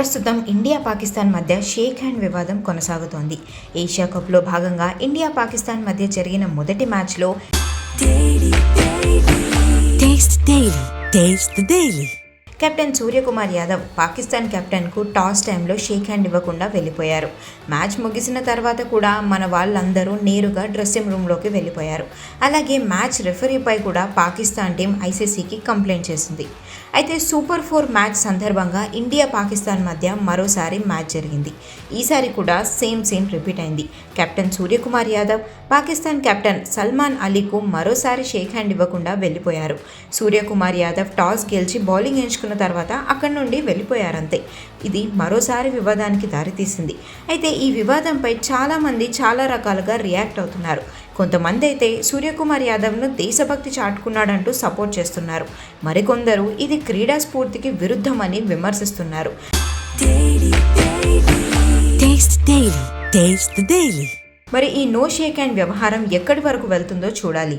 ప్రస్తుతం ఇండియా పాకిస్తాన్ మధ్య shake hand వివాదం కొనసాగుతోంది. ఏషియా కప్లో భాగంగా ఇండియా పాకిస్తాన్ మధ్య జరిగిన మొదటి మ్యాచ్లో డైలీ కెప్టెన్ సూర్యకుమార్ యాదవ్ పాకిస్తాన్ కెప్టెన్కు టాస్ టైంలో షేక్ హ్యాండ్ ఇవ్వకుండా వెళ్ళిపోయారు. మ్యాచ్ ముగిసిన తర్వాత కూడా మన వాళ్ళందరూ నేరుగా డ్రెస్సింగ్ రూమ్లోకి వెళ్ళిపోయారు. అలాగే మ్యాచ్ రెఫరీపై కూడా పాకిస్తాన్ టీం ఐసీసీకి కంప్లైంట్ చేసింది. అయితే సూపర్ ఫోర్ మ్యాచ్ సందర్భంగా ఇండియా పాకిస్తాన్ మధ్య మరోసారి మ్యాచ్ జరిగింది. ఈసారి కూడా సేమ్ సీన్ రిపీట్ అయింది. కెప్టెన్ సూర్యకుమార్ యాదవ్ పాకిస్తాన్ కెప్టెన్ సల్మాన్ అలీకు మరోసారి షేక్ హ్యాండ్ ఇవ్వకుండా వెళ్ళిపోయారు. సూర్యకుమార్ యాదవ్ టాస్ గెలిచి బౌలింగ్ ఎంచుకున్న తర్వాత అక్కడి నుండి వెళ్ళిపోయారంతే. ఇది మరోసారి వివాదానికి దారితీసింది. అయితే ఈ వివాదంపై చాలామంది చాలా రకాలుగా రియాక్ట్ అవుతున్నారు. కొంతమంది అయితే సూర్యకుమార్ యాదవ్ను దేశభక్తి చాటుకున్నాడంటూ సపోర్ట్ చేస్తున్నారు. మరికొందరు ఇది క్రీడా స్ఫూర్తికి విరుద్ధమని విమర్శిస్తున్నారు. మరి ఈ నో షేక్ హ్యాండ్ వ్యవహారం ఎక్కడి వరకు వెళ్తుందో చూడాలి.